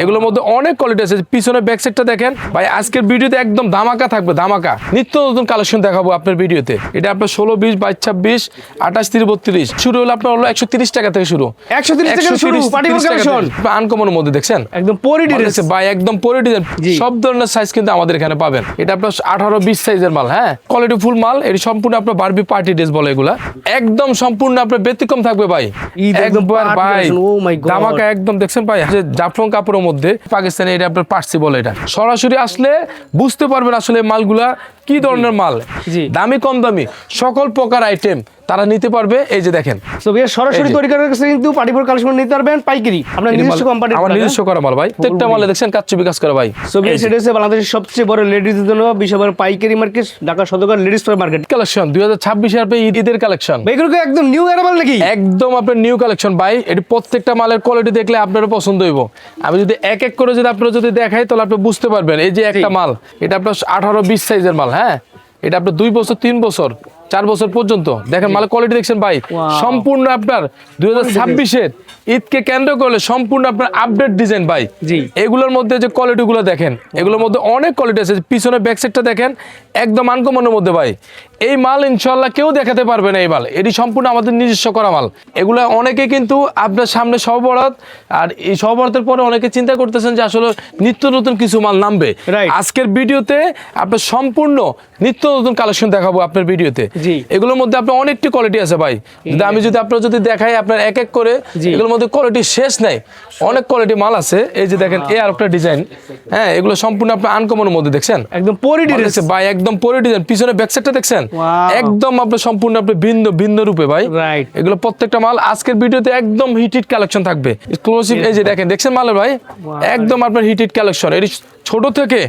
এগুলোর মধ্যে অনেক কোয়ালিটি আছে। পিছনে ব্যাক সাইডটা দেখেন। ভাই আজকের ভিডিওতে একদম ধামাকা থাকবে ধামাকা। নিত্য নতুন কালেকশন দেখাবো আপনার ভিডিওতে। এটা আপনার ষোলো বিশ বাইশ ছাব্বিশ আঠাশ তিরিশ বত্রিশ। শুরু হলো আপনার হলো একশো তিরিশ টাকা থেকে শুরু। 130 টাকা শুরু, আনকমনের মধ্যে দেখছেন? একদম পরি ভাই একদম পরে ডিজাইন সব ধরনের সাইজ কিন্তু আমাদের এখানে পাবেন। এটা আপনার আঠারো বিশ সাইজের মাল হ্যাঁ? কোয়ালিটি ফুল মাল। এটি সম্পূর্ণ আপনার বারবি পার্টি ড্রেস বলে এগুলা। একদম সম্পূর্ণ আপনার ব্যতিক্রম থাকবে ভাই। একদম ভাই oh. ধামাকা একদম দেখছেন ভাই? জাফরং কাপড়ের মধ্যে পাকিস্তানে এটা আপনার পার্সি বলে এটা। সরাসরি আসলে বুঝতে পারবেন আসলে মালগুলা কি ধরনের মাল। দামি কম দামি সকল প্রকার আইটেম তারা নিতে পারবে এই যে দেখেন। সো সরাসরি তৈরি করার কাছে কিন্তু পার্টিপুর কালেকশন নিতে পারবেন পাইকারি। আপনার নিজস্ব কোম্পানি আমার নিজস্ব করা মাল ভাই। প্রত্যেকটা মালে দেখছেন কাচ্চু বিকাশ করা ভাই। সো সেটা হচ্ছে বাংলাদেশের সবচেয়ে বড় লেডিজের জন্য বিশ্ববার পাইকারি মার্কেট ঢাকা সদর লেডিস মার্কেট কালেকশন দুই হাজার ছাব্বিশে আপনি ঈদের কালেকশন ভাই এগুলো কি একদম নিউ অ্যারাইভাল নাকি? একদম আপনার নিউ কালেকশন ভাই। এটি প্রত্যেকটা মালের কোয়ালিটি দেখলে আপনারও পছন্দ হইব। আমি যদি এক এক করে যদি আপনারা যদি দেখাই তাহলে আপনি বুঝতে পারবেন। এই যে একটা মাল এটা আপনার আঠারো বিশ সাইজের মাল হ্যাঁ? এটা আপনার দুই বছর তিন বছর। চার বছর পর্যন্ত। দেখেন মালের কোয়ালিটি দেখছেন ভাই। সম্পূর্ণ আপনার দুই হাজার ছাব্বিশের ঈদকে কেন্দ্র করলে সম্পূর্ণ আপনার আপডেট ডিজাইন ভাই। এগুলোর মধ্যে যে কোয়ালিটিগুলো দেখেন এগুলোর মধ্যে অনেক কোয়ালিটি আছে। পিছনে ব্যাকসাইডটা দেখেন একদম আনকমনের মধ্যে ভাই। এই মাল ইনশাল্লাহ কেউ দেখাতে পারবে না এই মাল। এটি সম্পূর্ণ আমাদের নিজস্ব করা মাল। এগুলো অনেকে কিন্তু আপনার সামনে সহবরাত আর এই সহবরাতের পরে অনেকে চিন্তা করতেছেন যে আসলে নিত্য নতুন কিছু মাল নামবে. আজকের ভিডিওতে আপনার সম্পূর্ণ নিত্য নতুন কালেকশন দেখাবো আপনার ভিডিওতে। এগুলোর মধ্যে আপনার অনেকটি কোয়ালিটি আছে ভাই। যদি আমি যদি আপনার যদি দেখাই আপনার এক এক করে এগুলোর মধ্যে কোয়ালিটি শেষ নাই। অনেক কোয়ালিটি মাল আছে। এই যে দেখেন এ আর একটা ডিজাইন হ্যাঁ এগুলো সম্পূর্ণ আপনার আনকমনের মধ্যে দেখছেন? একদম পরি হচ্ছে ভাই একদম পরে ডিজাইন পিছনে ব্যাক সাইডটা দেখছেন. একদম আপনার সম্পূর্ণ আপনার ভিন্ন ভিন্ন রূপে ভাই। Right. এগুলো প্রত্যেকটা মাল আজকের ভিডিওতে একদম হিট কালেকশন থাকবে। এক্সক্লুসিভ এই যে দেখেন দেখছেন মালের ভাই? একদম আপনার হিট কালেকশন এটি ছোট থেকে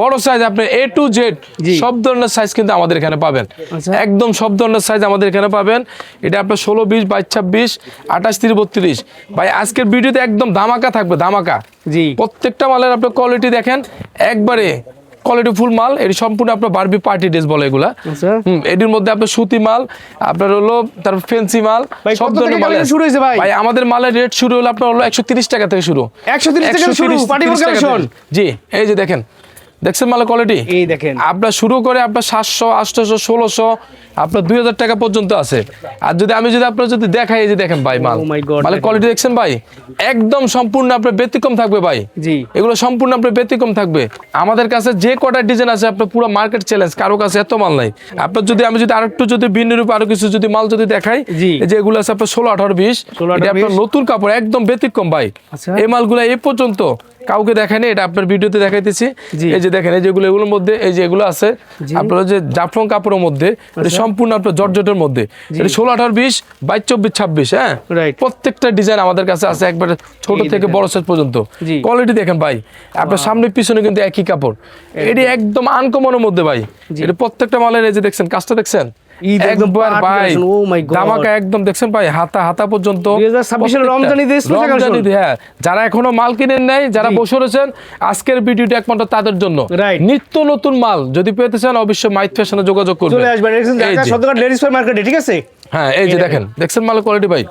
বড় সাইজ আপনি এ টু জেড সব ধরনের সাইজ কিন্তু আমাদের এখানে পাবেন। আচ্ছা। একদম সব ধরনের সাইজ আমাদের এখানে পাবেন। এটা আপনার ষোলো বিশ বাইশ ছাব্বিশ আঠাশ তিরিশ বত্রিশ। ভাই আজকের ভিডিওতে একদম ধামাকা থাকবে ধামাকা। জি। প্রত্যেকটা মালের আপনার কোয়ালিটি দেখেন একবারে কোয়ালিটি ফুল মাল এটি সম্পূর্ণ আপনার বারবি পার্টি ড্রেস বলে এগুলা। আচ্ছা। এটির মধ্যে আপনার সুতি মাল আপনার হলো তার ফেন্সি মাল সব ধরনের মাল শুরু হয়েছে ভাই? ভাই আমাদের মালের রেট শুরু হলো আপনার হলো একশো তিরিশ টাকা থেকে শুরু। 130 টাকা থেকে শুরু, 130 party টাকা জি এই যে দেখেন দেখছেন মালের কোয়ালিটি এই দেখেন। আপনার শুরু করে আপনার সাতশো আটশোশো ষোলোশো আপনার দুই হাজার টাকা পর্যন্ত আছে। আর যদি আমি যদি আপনার যদি দেখাই যে দেখেন ভাই মাল। Oh দেখেন। কোয়ালিটি দেখছেন ভাই? একদম সম্পূর্ণ আপনার ব্যতিক্রম থাকবে ভাই। জি। এগুলো সম্পূর্ণ আপনার ব্যতিক্রম থাকবে। আমাদের কাছে যে কটা ডিজাইন আছে আপনার পুরো মার্কেট চ্যালেঞ্জ কারও কাছে এত মাল নাই। আপনার যদি আমি যদি আরেকটু যদি ভিন্ন রূপে আরও কিছু যদি মাল যদি দেখাই। যে এগুলো আছে আপনার ষোলো আঠারো বিশ। এটা আপনার নতুন কাপড় একদম ব্যতিক্রম ভাই। আচ্ছা। এই মালগুলো এই পর্যন্ত কাউকে দেখায়নি এটা আপনার ভিডিওতে দেখাইতেছি। এই যে দেখেন এই যেগুলো এগুলোর মধ্যে এই যে এগুলো আছে আপনার যে জাফরং কাপড়ের মধ্যে আচ্ছা। এটা সম্পূর্ণ আপনার জর্জটের মধ্যে। এটা ষোলো আঠারো বিশ বাইশ চব্বিশ ছাব্বিশ হ্যাঁ? প্রত্যেকটা ডিজাইন আমাদের কাছে আছে একবার ছোট থেকে। বড় সাইজ পর্যন্ত। কোয়ালিটি দেখেন ভাই আপনার সামনে পিছনে কিন্তু একই কাপড়। এটি একদম আনকমনের মধ্যে ভাই। এটা প্রত্যেকটা মালের এই যে দেখছেন কাজটা দেখছেন? একদম ভাই ও মাই গড ধামাকা একদম দেখছেন ভাই হাতা হাতা পর্যন্ত 2026 এর রমজানি দিয়ে স্পেশাল। হ্যাঁ যারা এখনও মাল কিনেন নাই যারা। বসে রয়েছেন আজকের ভিডিওটি একমাত্র তাদের জন্য. নিত্য নতুন মাল যদি পেতে চান অবশ্যই মাইথ ফ্যাশনে যোগাযোগ করবেন চলে আসবেন ঢাকা সদরঘাট সদর লেডিস মার্কেটে ঠিক আছে হ্যাঁ এই যে দেখেন দেখছেন মালের কোয়ালিটি ভাই?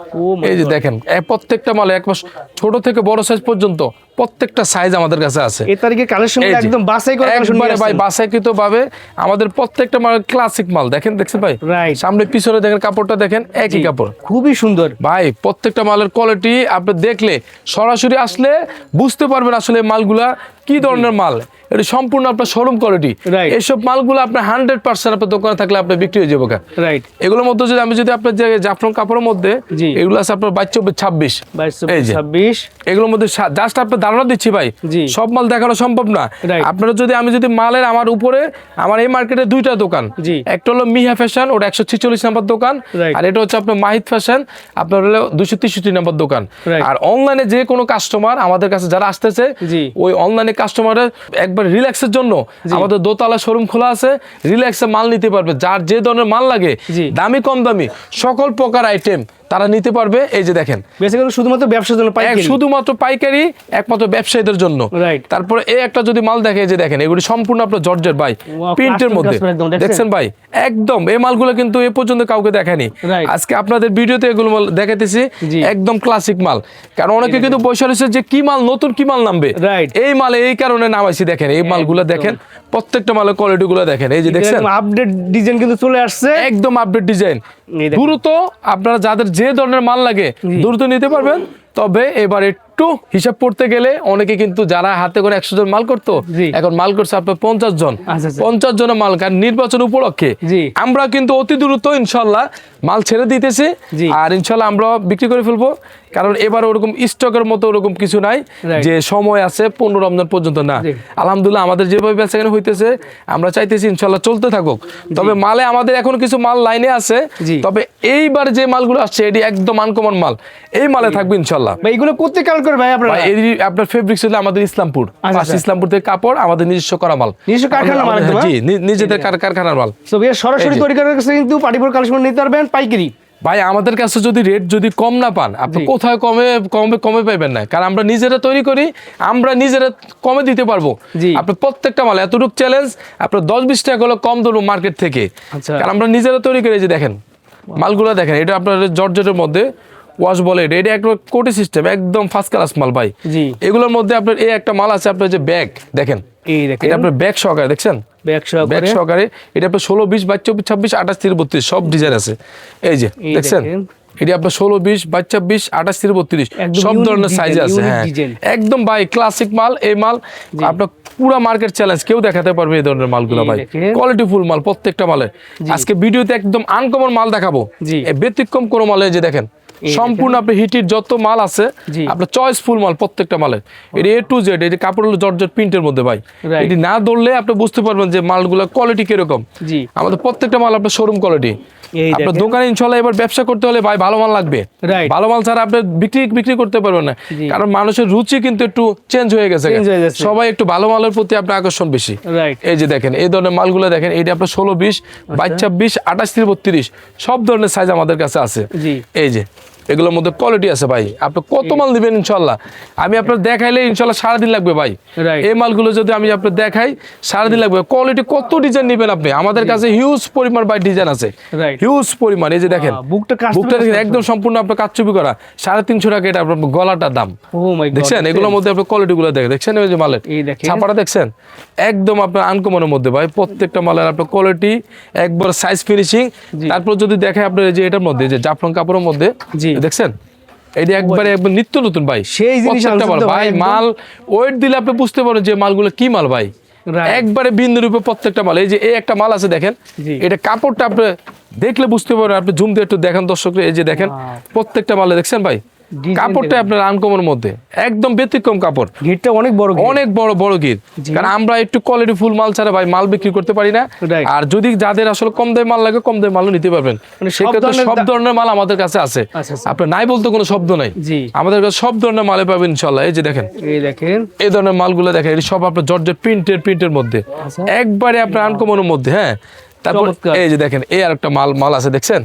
এই যে দেখেন প্রত্যেকটা মালে এক মাস ছোট থেকে বড় সাইজ পর্যন্ত প্রত্যেকটা সাইজ আমাদের কাছে আছে। এই তারিখে কালেকশন একদম বাছাই করে কালেকশন একবারে ভাই বাসাইকৃত ভাবে আমাদের প্রত্যেকটা মাল ক্লাসিক মাল দেখেন দেখছেন ভাই? সামনে পিছনে দেখেন কাপড়টা দেখেন একই কাপড়। খুবই সুন্দর। ভাই প্রত্যেকটা মালের কোয়ালিটি আপনি দেখলে সরাসরি আসলে বুঝতে পারবেন আসলে মালগুলা কি ধরনের মাল। এটা সম্পূর্ণ আপনার শোরুম কোয়ালিটি. এইসব মালগুলো আপনার হান্ড্রেড পার্সেন্ট আপনার দোকানে থাকলে আপনার বিক্রি হয়ে যাবে রাইট এগুলোর মধ্যে যদি আমি যদি আপনার যে জাফরন কাপড়ের মধ্যে এগুলো আছে আপনার বাইশ চব্বিশ ছাব্বিশ। ছাব্বিশ। এগুলোর মধ্যে জাস্ট আপনার ধারণা দিচ্ছি ভাই সব মাল দেখানো সম্ভব না. আপনারা যদি আমি যদি মালের আমার উপরে আমার এই মার্কেটে দুইটা দোকান একটা হলো মিহা ফ্যাশন ওটা একশো ছিচল্লিশ নাম্বার দোকান আর এটা হচ্ছে আপনার মাহিদ ফ্যাশন আপনার হলো দুশো তেষট্টি নাম্বার দোকান। আর অনলাইনে যে কোনো কাস্টমার আমাদের কাছে যারা আসতেছে ওই অনলাইনে কাস্টমারের একবার রিল্যাক্সের জন্য। আমাদের দোতলা শোরুম খোলা আছে রিল্যাক্সে মাল নিতে পারবে। যার যে ধরনের মাল লাগে। দামি কম দামি সকল প্রকার আইটেম তারা নিতে পারবে এই যে দেখেন। বেসিক্যালি শুধুমাত্র ব্যবসার জন্য পাইকারি। শুধুমাত্র পাইকারি একমাত্র ব্যবসায়ীদের জন্য. তারপরে এই একটা যদি মাল দেখে যে দেখেন এগুলি সম্পূর্ণ আপনার জর্জের ভাই। প্রিন্টের মধ্যে। দেখছেন? ভাই? একদম এই মালগুলো কিন্তু এ পর্যন্ত কাউকে দেখায়নি। আজকে আপনাদের ভিডিওতে এগুলো মাল দেখাইতেছি। জি। একদম ক্লাসিক মাল। কারণ অনেকে কিন্তু বসে রয়েছে যে কি মাল নতুন কি মাল নামবে. এই মাল এই কারণে নামাইছি দেখেন। এই মালগুলো দেখেন প্রত্যেকটা মালের কোয়ালিটি গুলো দেখেন। এই যে দেখছেন? আপডেট ডিজাইন কিন্তু চলে আসছে। একদম আপডেট ডিজাইন দ্রুত আপনারা যাদের যে ধরনের মাল লাগে দ্রুত নিতে পারবেন। তবে এবার একটু হিসাব করতে গেলে অনেকে কিন্তু যারা হাতে করে একশো জন মাল করতো এখন মাল করছে আপনার পঞ্চাশ জন। আচ্ছা, আচ্ছা। পঞ্চাশ জনের মাল কারণ নির্বাচন উপলক্ষে। আমরা কিন্তু অতি দ্রুত ইনশাল্লাহ মাল ছেড়ে দিতেছি। আর ইনশাল্লাহ আমরা বিক্রি করে ফেলব। কারণ এবার ওরকম স্টকের মতো ওরকম কিছু নাই যে সময় আছে পনেরো রমজান পর্যন্ত না। আলহামদুলিল্লাহ আমাদের যেভাবে বেচা কেনা হইতেছে আমরা চাইতেছি ইনশাল্লাহ চলতে থাকুক। তবে মালে আমাদের এখন কিছু মাল লাইনে আছে তবে এইবার যে মালগুলো আসছে এটি একদম আনকমন মাল। এই মালে থাকবে ইনশাল্লাহ ভাই এগুলো কোথায় কালেক্ট করে ভাই আপনারা? এই আপনার ফেব্রিক ছিল আমাদের ইসলামপুর। আচ্ছা, আচ্ছা। ইসলামপুর থেকে কাপড় আমাদের নিজস্ব করা মাল। নিজস্ব কারখানার মাল জি নিজেদের কার- কারখানার মাল। সরাসরি তৈরি করার কাছে কিন্তু পার্টিপুর কালেকশন নিতে পারবেন পাইকারি। ভাই আমাদের কাছে যদি রেট যদি কম না পান আপনি কোথায় কমে কমে কমে পাইবেন না। কারণ আমরা নিজেরা তৈরি করি আমরা নিজেরা কমে দিতে পারব। আপনি প্রত্যেকটা মাল এতটুকু চ্যালেঞ্জ আপনার দশ বিশ টাকা হলো কম ধরবো মার্কেট থেকে। আচ্ছা। কারণ আমরা নিজেরা তৈরি করি যে দেখেন মালগুলো দেখেন এটা আপনার জর্জেটের মধ্যে ওয়াশ বলে এটা এটা একটা কোটি সিস্টেম একদম ফার্স্ট ক্লাস মাল ভাই। এগুলোর মধ্যে আপনার এই একটা মাল আছে আপনার যে ব্যাগ দেখেন। এই দেখেন। এটা আপনার ব্যাগ সহকারে দেখছেন? ব্যাগ সহকারে। এটা আপনার ষোলো বিশ বাইশ চব্বিশ ছাব্বিশ আঠাশ তিরিশ বত্রিশ সব ডিজাইন আছে। এই যে দেখছেন। এটি আপনার ষোলো বিশ বাইশ ছাব্বিশ আঠাশ তিরিশ বত্রিশ সব ধরনের সাইজে আছে হ্যাঁ। একদম ভাই ক্লাসিক মাল এই মাল আপনার পুরো মার্কেট চ্যালেঞ্জ কেউ দেখাতে পারবে এই ধরনের মালগুলো ভাই। কোয়ালিটি ফুল মাল প্রত্যেকটা মালের। আজকে ভিডিওতে একদম আনকমন মাল দেখাবো। ব্যতিক্রম কোনো মালে যে দেখেন সম্পূর্ণ আপনি হিটির যত মাল আছে আপনার চয়েস ফুল মাল প্রত্যেকটা মালের এটি এ টু জেড এটি কাপড় হলো জর্জেট প্রিন্টের মধ্যে ভাই. এটি না ধরলে আপনি বুঝতে পারবেন যে মালগুলোর কোয়ালিটি কীরকম। আমাদের প্রত্যেকটা মাল আপনার শোরুম কোয়ালিটি আপনার দোকানে ইনশাল্লাহ এবার ব্যবসা করতে হলে ভাই ভালো মাল লাগবে। ভালো মাল ছাড়া আপনি বিক্রি বিক্রি করতে পারবেন না। কারণ মানুষের রুচি কিন্তু একটু চেঞ্জ হয়ে গেছে। সবাই একটু ভালো মালের প্রতি আপনার আকর্ষণ বেশি। এই যে দেখেন এই ধরনের মালগুলো দেখেন এইটা আপনার ষোলো বিশ বাইশ ছাব্বিশ আঠাশ তিরিশ বত্রিশ সব ধরনের সাইজ আমাদের কাছে আছে। এই যে এগুলোর মধ্যে কোয়ালিটি আছে ভাই। আপনি কত মাল দিবেন ইনশাল্লাহ? আমি আপনার দেখাইলে ইনশাল্লাহ সারাদিন লাগবে ভাই। এই মালগুলো যদি আমি আপনার দেখাই সারাদিন লাগবে। কোয়ালিটি কত ডিজাইন নেবেন আপনি? আমাদের কাছে হিউজ পরিমাণ ভাই ডিজাইন আছে। হিউজ পরিমাণ এই যে দেখেন। বুকটা দেখেন একদম সম্পূর্ণ আপনার কাচ্চুপি করা। সাড়ে তিনশো টাকা এটা আপনার গলাটার দাম। গড দেখছেন? এগুলোর মধ্যে আপনার কোয়ালিটি গুলো দেখেন। দেখছেন ওই যে মালের? ছাপাটা দেখছেন? একদম আপনার আনকমনের মধ্যে ভাই। প্রত্যেকটা মালের আপনার কোয়ালিটি একবার সাইজ ফিনিশিং তারপর যদি দেখে আপনার এই যে এটার মধ্যে যে জাফরান কাপড়ের মধ্যে। দেখছেন? এটা একবারে একবার নিত্য নতুন ভাই। সেই জিনিসটা ভাই মাল ওয়েট দিলে আপনি বুঝতে পারেন যে মালগুলো কি মাল ভাই। একবারে বিন্দু রূপে প্রত্যেকটা মাল। এই যে এই একটা মাল আছে দেখেন। এটা কাপড়টা আপনি দেখলে বুঝতে পারবেন আপনি জুম দিয়ে একটু দেখেন দর্শকরা। এই যে দেখেন. প্রত্যেকটা মালে দেখছেন ভাই? কাপড়টা আপনার আনকমনের মধ্যে। একদম ব্যতিক্রম কাপড়। গেটটা অনেক বড় অনেক বড় বড় গির কারণ আমরা একটু কোয়ালিটি ফুল মাল ছাড়া ভাই মাল বিক্রি করতে পারি না। আর যদি যাদের আসলে কম দামে মাল লাগে কম দামে মালও নিতে পারবেন। মানে সেক্ষেত্রে সব ধরনের মাল আমাদের কাছে আছে। আচ্ছা, আচ্ছা। আপনার নাই বলতে কোনো শব্দ নাই। আমাদের কাছে সব ধরনের মালে পাবেন ইনশাল্লাহ এই যে দেখেন। এই দেখেন। এই ধরনের মালগুলো দেখেন এটি সব আপনার জর্জের প্রিন্টের প্রিন্টের মধ্যে। আচ্ছা। একবারে আপনার আনকমনের মধ্যে হ্যাঁ। তারপর এই যে দেখেন এই আর একটা মাল মাল আছে দেখছেন?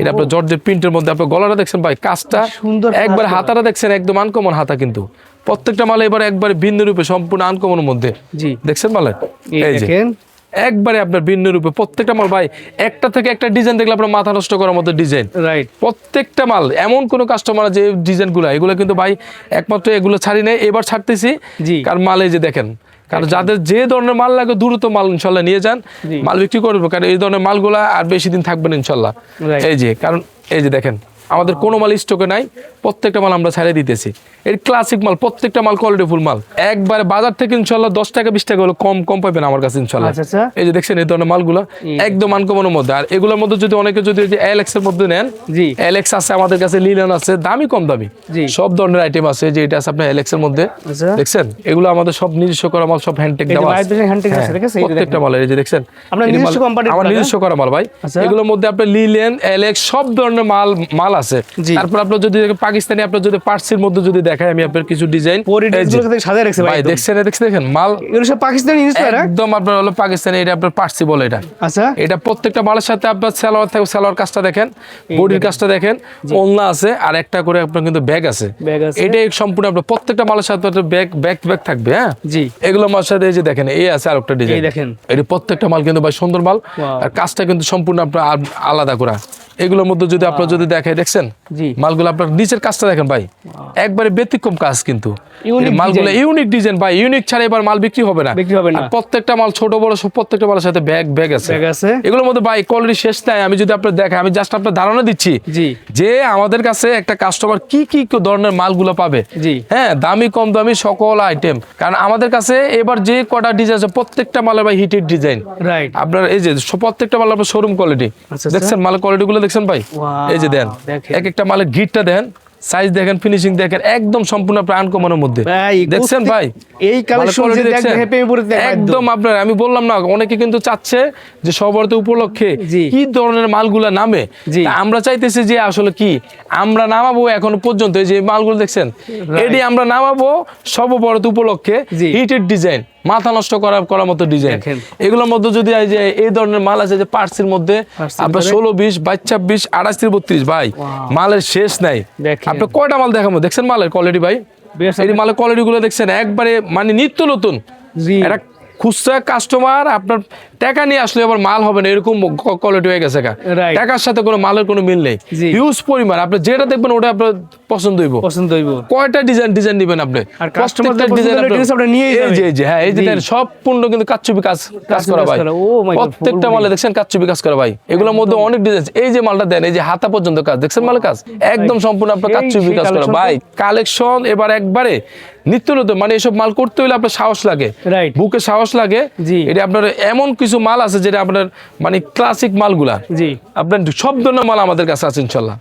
এটা আপনার জর্জের প্রিন্টের মধ্যে আপনার গলাটা দেখছেন ভাই? কাজটা সুন্দর একবার। হাতাটা দেখছেন একদম আনকমন হাতা কিন্তু। প্রত্যেকটা মাল এবার একবার ভিন্ন রূপে সম্পূর্ণ আনকমনের মধ্যে। জি। দেখছেন মালে এই এই দেখেন। একবারে আপনার ভিন্ন রূপে। প্রত্যেকটা মাল ভাই একটা থেকে একটা ডিজাইন দেখলে আপনার মাথা নষ্ট করার মতো ডিজাইন রাইট প্রত্যেকটা মাল এমন কোনো কাস্টমার যে ডিজাইনগুলো এগুলো কিন্তু ভাই একমাত্র এগুলো ছাড়ি নেই এবার ছাড়তেছি। জি। কারণ মাল এই যে দেখেন কারণ যাদের যে ধরনের মাল লাগে দ্রুত মাল ইনশাল্লাহ নিয়ে যান মাল বিক্রি করব কারণ এই ধরনের মালগুলা আর বেশি দিন থাকবেন ইনশাল্লাহ। এই যে কারণ এই যে দেখেন আমাদের কোনো মাল স্টকে নাই প্রত্যেকটা মাল আমরা ছাড়িয়ে দিতেছি। এর ক্লাসিক মাল প্রত্যেকটা মাল কোয়ালিটি ফুল মাল। একবারে বাজার থেকে ইনশাল্লাহ দশ টাকা বিশ টাকা হলো কম কম পাবেন আমার কাছে ইনশাল্লাহ আচ্ছা, আচ্ছা। এই যে দেখছেন এই ধরনের মালগুলো একদম আনকমনের মধ্যে। আর এগুলোর মধ্যে যদি অনেকে যদি এলএক্স এর মধ্যে নেন জি। এলেক্স আছে আমাদের কাছে লিলেন আছে দামি কম দামি। সব ধরনের আইটেম আছে যে এটা আছে আপনার এলেক্স এর মধ্যে। আচ্ছা। দেখছেন? এগুলো আমাদের সব নিজস্ব করা মাল সব হ্যান্ডটেক দেওয়া আছে? এই প্রত্যেকটা মাল এই যে দেখছেন? আমার নিজস্ব করা মাল ভাই। এগুলোর মধ্যে আপনার লিলেন এলেক্স সব ধরনের মাল মাল আছে। তারপর আপনার যদি পাকিস্তানি আপনার যদি পার্সির মধ্যে যদি দেখায় আমি আপনার কিছু ডিজাইন সাজায় রাখছে ভাই দেখছেন দেখছেন দেখেন মাল এগুলো সব পাকিস্তানি একদম আপনার হলো পাকিস্তানি এটা আপনার পার্সি বলে এটা। আচ্ছা। এটা প্রত্যেকটা মালের সাথে আপনার সালোয়ার থাকে সালোয়ার কাজটা দেখেন বডির কাজটা দেখেন ওলনা আছে আর একটা করে আপনার কিন্তু ব্যাগ আছে। এটাই সম্পূর্ণ আপনার প্রত্যেকটা মালের সাথে একটা ব্যাগ ব্যাগ ব্যাগ থাকবে হ্যাঁ? জি। এগুলো মাল সাথে এই যে দেখেন এই আছে আর একটা ডিজাইন এই দেখেন। এটা প্রত্যেকটা মাল কিন্তু ভাই সুন্দর মাল আর কাজটা কিন্তু সম্পূর্ণ আপনার আলাদা করা। এগুলোর মধ্যে যদি আপনার যদি দেখে দেখছেন। মালগুলো আপনার নিচের কাজটা দেখেন ভাই। একবারে ব্যতিক্রম কাজ কিন্তু। মালগুলো ইউনিক ডিজাইন ভাই। ইউনিক ছাড়া এবার মাল বিক্রি হবে না। বিক্রি হবে না। প্রত্যেকটা মাল ছোট বড় সব প্রত্যেকটা মালের সাথে ব্যাগ ব্যাগ আছে। Bag আছে। এগুলোর মধ্যে ভাই কোয়ালিটি শেষ নাই। আমি যদি আপনার দেখে আমি জাস্ট আপনার ধারণা দিচ্ছি জি। যে আমাদের কাছে একটা কাস্টমার কি কি ধরনের মালগুলো পাবে। হ্যাঁ দামি কম দামি সকল আইটেম কারণ আমাদের কাছে এবার যে কটা ডিজাইন আছে প্রত্যেকটা মালের ভাই হিটেড ডিজাইন রাইট আপনার এই যে প্রত্যেকটা মাল আপনার শোরুম কোয়ালিটি আচ্ছা। দেখছেন মালের কোয়ালিটি গুলো দেখছেন ভাই? এই যে দেন এক একটা মালের গিটটা দেন সাইজ দেখেন ফিনিশিং দেখেন একদম সম্পূর্ণ প্রাণ কমানোর মধ্যে। দেখছেন ভাই? এই একদম। আপনার আমি বললাম না অনেকে কিন্তু চাচ্ছে যে সবরতে উপলক্ষে কি ধরনের মালগুলা নামে। আমরা চাইতেছি যে আসলে কি আমরা নামাবো এখনও পর্যন্ত এই যে মালগুলো দেখছেন? এটি আমরা নামাবো সর্ববরত উপলক্ষে জি। হিটেড ডিজাইন মাথা নষ্ট করার করার মতো ডিজাইন এগুলোর মধ্যে যদি এই যে এই ধরনের মাল আছে যে পার্সির মধ্যে আপনার ষোলো বিশ বাইশ ছাব্বিশ আঠাশ থেকে বত্রিশ ভাই মালের শেষ নাই। আপনি কয়টা মাল দেখাবো? দেখছেন মালের কোয়ালিটি ভাই? এই মালের কোয়ালিটি গুলো দেখছেন একবারে মানে নিত্য নতুন। খুচরা কাস্টমার আপনার টাকা নিয়ে আসলে আবার মাল হবে না এরকম কোয়ালিটি হয়ে গেছে টাকার সাথে কোনো মালের কোনো মিল নেই। হিউজ পরিমাণ। আপনি যেটা দেখবেন ওটা আপনার পছন্দ হইব। পছন্দ হইব। কয়টা ডিজাইন ডিজাইন দিবেন আপনি? আর customer দের প্রত্যেকটা পছন্দ design হলে আপনার- dress আপনি এই যাবেন। যে এই যে হ্যাঁ এই যে জি। দেখেন সম্পূর্ণ কিন্তু কাচ্চুপি কাজ কাজ করা ভাই। Oh প্রত্যেকটা মালে দেখছেন কাচ্চুপি কাজ করা ভাই। এগুলোর মধ্যে অনেক ডিজাইন এই যে মালটা দেন এই যে হাতা পর্যন্ত কাজ দেখছেন মালের কাজ? একদম। সম্পূর্ণ আপনার কাচ্চুপি কাজ করা। ভাই কালেকশন এবার একবারে নিত্য নতুন মানে এসব মাল করতে হলে আপনার সাহস লাগে। বুকে সাহস লাগে। জি। এটা আপনার এমন কিছু মাল আছে যেটা আপনার মানে ক্লাসিক মালগুলা। জি। আপনার সব ধরনের মাল আমাদের কাছে আছে ইনশাল্লাহ।